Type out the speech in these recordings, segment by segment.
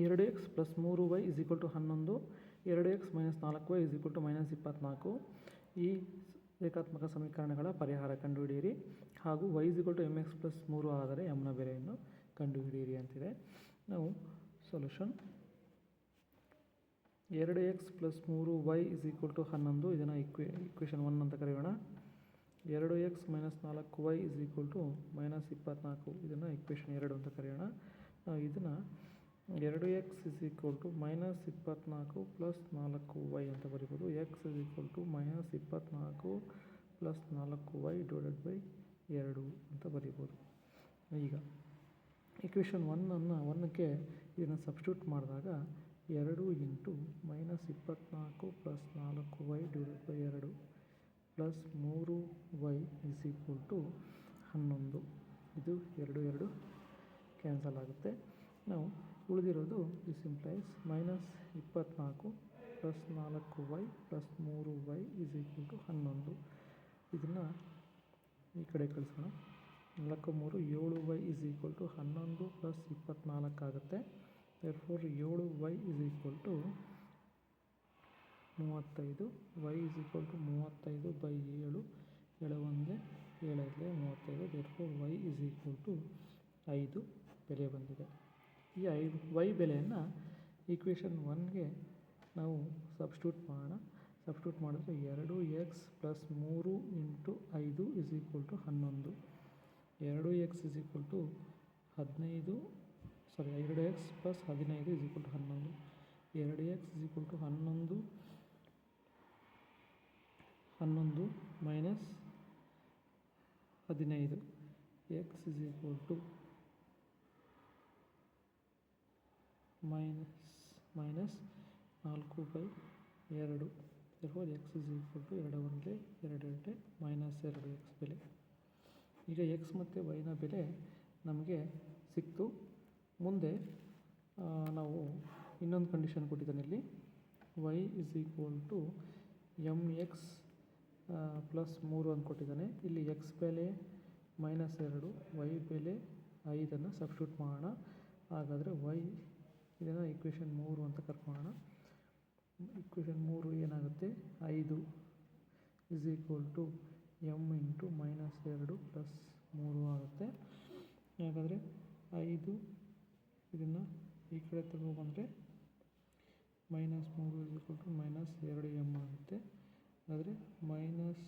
ಎರಡು X plus ಮೂರು Y is equal to ಹನ್ನೊಂದು, ಎರಡು ಎಕ್ಸ್ ಮೈನಸ್ ನಾಲ್ಕು Y is equal to minus ಇಪ್ಪತ್ತ್ನಾಲ್ಕು. ಈ ರೇಖಾತ್ಮಕ ಸಮೀಕರಣಗಳ ಪರಿಹಾರ ಕಂಡುಹಿಡಿಯಿರಿ. ಹಾಗೂ Y is equal to M X plus ಮೂರು ಆದರೆ ಎಮ್ನ ಬೆಲೆಯನ್ನು ಕಂಡುಹಿಡಿಯಿರಿ ಅಂತಿದೆ. ನಾವು ಸೊಲ್ಯೂಷನ್ ಎರಡು ಎಕ್ಸ್ ಪ್ಲಸ್ ಮೂರು ವೈ ಇಸ್ ಈಕ್ವಲ್ ಟು ಹನ್ನೊಂದು. ಇದನ್ನು ಇಕ್ವೆ ಇಕ್ವೇಷನ್ ಒನ್ ಅಂತ ಕರೆಯೋಣ. ಎರಡು ಎಕ್ಸ್ ಮೈನಸ್ ನಾಲ್ಕು Y is equal to minus ಇಪ್ಪತ್ತ್ನಾಲ್ಕು. ಇದನ್ನು ಇಕ್ವೇಷನ್ ಎರಡು ಅಂತ ಕರೆಯೋಣ. ನಾವು ಇದನ್ನು ಎರಡು X is equal to minus ಇಪ್ಪತ್ತ್ನಾಲ್ಕು ಪ್ಲಸ್ ನಾಲ್ಕು ವೈ ಅಂತ ಬರಿಬೋದು. X is equal to minus ಇಪ್ಪತ್ತ್ನಾಲ್ಕು ಪ್ಲಸ್ ನಾಲ್ಕು ವೈ ಡಿವೈಡೆಡ್ ಬೈ ಎರಡು ಅಂತ ಬರಿಬೋದು. ಈಗ ಇಕ್ವೇಷನ್ ಒನ್ನನ್ನು ಒನ್ನಕ್ಕೆ ಇದನ್ನು ಸಬ್ಸ್ಟ್ಯೂಟ್ ಮಾಡಿದಾಗ ಎರಡು ಇಂಟು ಮೈನಸ್ ಇಪ್ಪತ್ತ್ನಾಲ್ಕು ಪ್ಲಸ್ ನಾಲ್ಕು ವೈ ಡಿವೈಡೆಡ್ ಬೈ ಎರಡು ಪ್ಲಸ್ ಮೂರು ವೈ ಇಸ್ ಈಕ್ವಲ್ ಟು ಹನ್ನೊಂದು. ಇದು ಎರಡು ಎರಡು ಕ್ಯಾನ್ಸಲ್ ಆಗುತ್ತೆ. ನಾವು ಉಳಿದಿರೋದು ದಿಸ್ ಇಂಪ್ಲೈಸ್ ಮೈನಸ್ ಇಪ್ಪತ್ನಾಲ್ಕು ಪ್ಲಸ್ ನಾಲ್ಕು ವೈ ಪ್ಲಸ್ ಮೂರು ವೈ ಇಸ್ ಈಕ್ವಲ್ ಟು ಹನ್ನೊಂದು. ಇದನ್ನು ಈ ಕಡೆ ಕಳಿಸೋಣ. ನಾಲ್ಕು ಮೂರು ಏಳು ವೈ ಇಸ್ ಈಕ್ವಲ್ ಟು ಹನ್ನೊಂದು ಪ್ಲಸ್ ಇಪ್ಪತ್ತ್ನಾಲ್ಕು ಆಗುತ್ತೆ. ಫೋರ್ ಏಳು ವೈ ಇಸ್ ಈಕ್ವಲ್ ಟು ಮೂವತ್ತೈದು ವೈ ಈಸ್ ಈಕ್ವಲ್ ಟು ಮೂವತ್ತೈದು ಬೈ ಏಳು. ಏಳು ಒಂದೇ ಏಳೈದಲೇ ಮೂವತ್ತೈದು. Therefore y is equal to ಐದು ಬೆಲೆ ಬಂದಿದೆ. ಈ ಐ, ವೈ ಬೆಲೆಯನ್ನು ಈಕ್ವೇಷನ್ ಒನ್ಗೆ ನಾವು ಸಬ್ಸ್ಟ್ಯೂಟ್ ಮಾಡೋಣ. ಸಬ್ಸ್ಟ್ಯೂಟ್ ಮಾಡಿದ್ರೆ ಎರಡು ಎಕ್ಸ್ ಪ್ಲಸ್ ಮೂರು ಇಂಟು ಐದು ಇಸ್ ಈಕ್ವಲ್ ಟು ಹನ್ನೊಂದು. ಎರಡು ಎಕ್ಸ್ ಇಸ್ ಈಕ್ವಲ್ ಟು ಹದಿನೈದು ಸಾರಿ ಎರಡು ಎಕ್ಸ್ ಪ್ಲಸ್ ಹದಿನೈದು ಇಸ್ ಈಕ್ವಲ್ ಟು ಹನ್ನೊಂದು. ಎರಡು ಎಕ್ಸ್ ಇಸ್ ಈಕ್ವಲ್ ಟು ಹನ್ನೊಂದು ಹನ್ನೊಂದು ಮೈನಸ್ ಹದಿನೈದು. X is equal to minus minus ನಾಲ್ಕು ಬೈ ಎರಡು. ಇರ್ಬೋದು ಎಕ್ಸ್ ಇಸ್ ಈಕ್ವಲ್ ಟು ಎರಡು ಒಂದೇ, ಎರಡು ಎರಡೇ ಮೈನಸ್ ಎರಡು ಎಕ್ಸ್ ಬೆಲೆ. ಈಗ ಎಕ್ಸ್ ಮತ್ತು ವೈನ ಬೆಲೆ ನಮಗೆ ಸಿಕ್ತು. ಮುಂದೆ ನಾವು ಇನ್ನೊಂದು ಕಂಡೀಷನ್ ಕೊಟ್ಟಿದ್ದಾನೆ ಇಲ್ಲಿ. Y is equal to M X plus ಮೂರು ಅಂತ ಕೊಟ್ಟಿದ್ದಾನೆ. ಇಲ್ಲಿ ಎಕ್ಸ್ ಬೆಲೆ ಮೈನಸ್ ಎರಡು ವೈ ಬೆಲೆ ಐದನ್ನು ಸಬ್ಸ್ಟ್ಯೂಟ್ ಮಾಡೋಣ. ಹಾಗಾದರೆ ವೈ ಇದನ್ನು ಇಕ್ವೇಷನ್ ಮೂರು ಅಂತ ಕರ್ಕೊಳ್ಳೋಣ. ಇಕ್ವೇಷನ್ ಮೂರು ಏನಾಗುತ್ತೆ? ಐದು is equal to M into minus ಎರಡು ಪ್ಲಸ್ ಮೂರು ಆಗುತ್ತೆ. ಯಾಕಂದರೆ ಐದು ಇದನ್ನು ಈ ಕಡೆ ತಗೊಬಂದರೆ ಮೈನಸ್ ಮೂರು ಇಸ್ ಈಕ್ವಲ್ ಟು ಮೈನಸ್ ಎರಡು ಎಂ ಆಗುತ್ತೆ. ಆದರೆ ಮೈನಸ್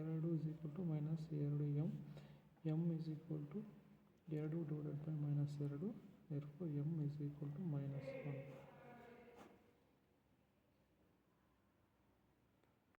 ಎರಡು ಇಸ್ ಈಕ್ವಲ್ ಟು ಮೈನಸ್ ಎರಡು M M is equal to ಎರಡು ಡಿವೈಡೆಡ್ ಬೈ ಮೈನಸ್ ಎರಡು. Therefore M is equal to minus one